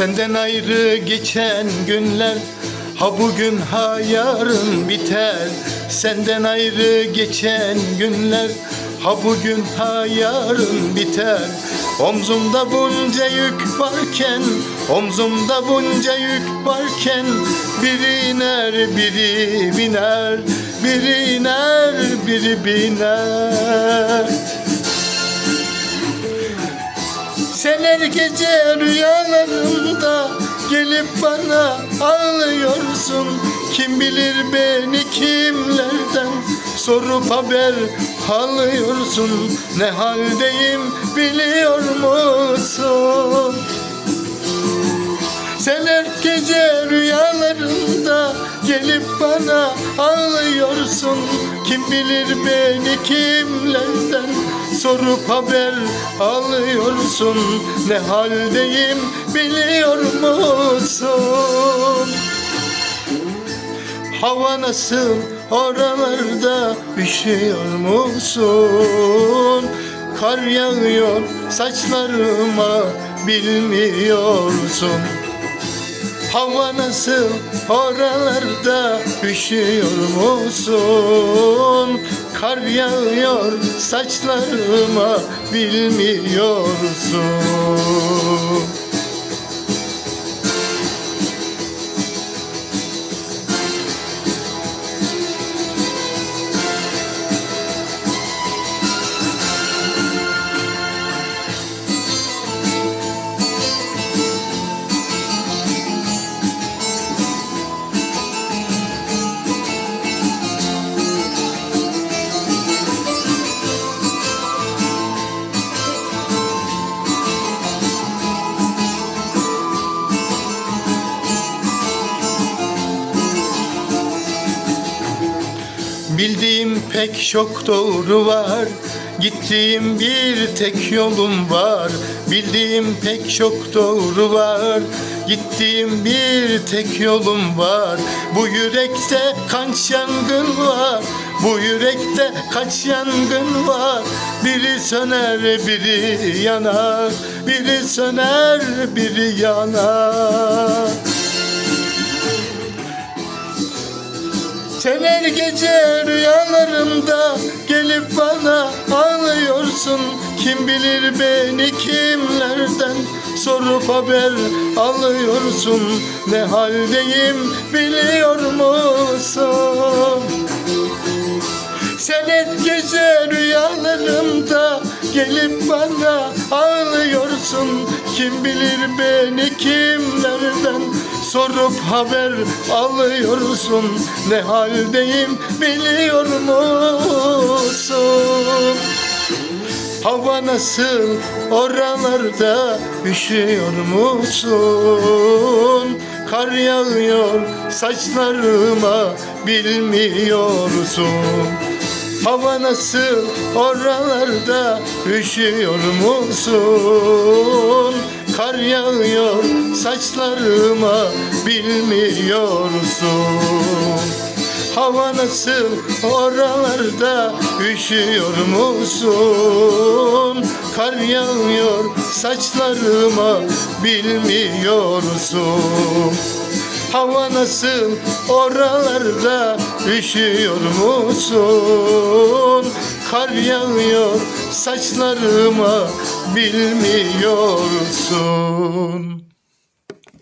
Senden ayrı geçen günler Ha bugün ha yarın biter. Senden ayrı geçen günler Ha bugün ha yarın biter. Omzumda bunca yük varken Omzumda bunca yük varken Biri iner biri biner Biri iner biri biner sen gece rüyalarımda gelip bana ağlıyorsun. Kim bilir beni kimlerden sorup haber alıyorsun. Ne haldeyim biliyor musun? Sen her gece rüyalarında gelip bana ağlıyorsun. Kim bilir beni kimlerden sorup haber alıyorsun Ne haldeyim biliyor musun? Hava nasıl oralarda üşüyor musun? Kar yağıyor saçlarıma bilmiyorsun Hava nasıl oralarda üşüyor musun? Kar yağıyor saçlarıma bilmiyorsun Bildiğim pek çok doğru var. Gittiğim bir tek yolum var. Bildiğim pek çok doğru var. Gittiğim bir tek yolum var. Bu yürekte kaç yangın var? Bu yürekte kaç yangın var? Biri söner biri yanar. Biri söner biri yanar Sen her gece rüyalarımda gelip bana ağlıyorsun. Kim bilir beni kimlerden sorup haber alıyorsun. Ne haldeyim biliyor musun? Sen her gece rüyalarımda gelip bana ağlıyorsun. Kim bilir beni kimlerden sorup haber alıyorsun Ne haldeyim biliyor musun? Hava nasıl oralarda üşüyor musun? Kar yağıyor saçlarıma bilmiyorsun Hava nasıl oralarda üşüyor musun? Kar yağıyor saçlarıma bilmiyorsun Hava nasıl oralarda üşüyor musun? Kar yağıyor saçlarıma bilmiyorsun Hava nasıl oralarda üşüyor musun? Kar yağıyor saçlarıma bilmiyorsun